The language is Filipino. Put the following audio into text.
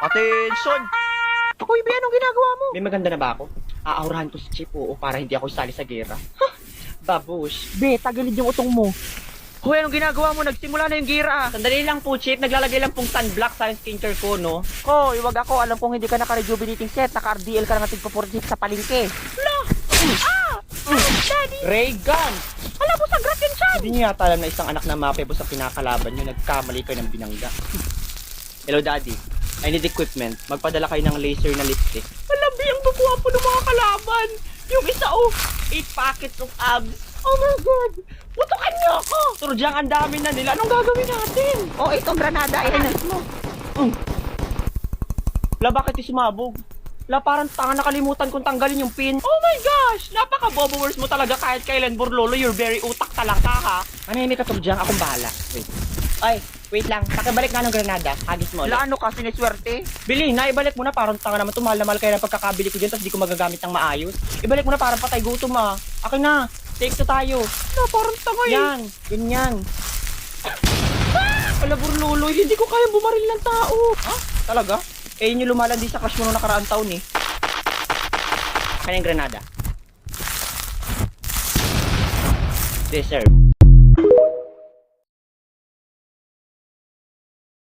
Attention! Ako, Ibe, anong ginagawa mo? May maganda na ba ako? Aaurahan ko si Chip, oo, para hindi ako sali sa gera. Babush. Be, tagilid yung utong mo. Hoy, anong ginagawa mo? Nagsimula na yung gira. Sandali lang po, Chip. Naglalagay lang pong sunblock sa skincare ko, no? Ko, iwag ako. Alam kong hindi ka naka-rejuvenating set. Naka-RDL ka na nga tigpa 46 sa palengke. Hala! Ah! Daddy! Ray gun! Alam mo, sagrat yun siya! Hindi niyo yata alam na isang anak na mapebo sa pinakalaban niyo, nagkamali kayo ng binangga. Hello, Daddy. I need equipment. Magpadala kayo ng laser na lipstick. Malabi ang po ng mga kalaban. Yung isa, oh, 8 packets of abs. Oh my God! Putukan niyo ako! Turdyang ang dami na nila. Anong gagawin natin? Oh, ito, granada. Ihanap mo. La, bakit di sumabog? La, parang tanga nakalimutan kong tanggalin yung pin. Oh my gosh! Napaka-bobo words mo talaga kahit kailan, Borlolo. You're very utak talaka, ha? Manahimik ka, Turdyang. Akong bahala. Wait. Ay, wait lang. Pakibalik nga ng granada. Hagis mo. ulit. Wala ano ka, siniswerte. Bili, na ibalik mo na parang tanga naman to. Mahal na mahal kayo ng pagkakabili ko dyan tapos di ko magagamit ng maayos. Ibalik mo na parang patay gutom, ha? Akin na. Take to tayo. Na, parang tanga eh. Yan. Ganyan. Ah! Wala, Borlolo. Hindi ko kaya bumaril ng tao. Ha? Talaga? Eh, yun yung lumalandi sa crush mo nung nakaraang taon eh. Kanyang granada. Deserve.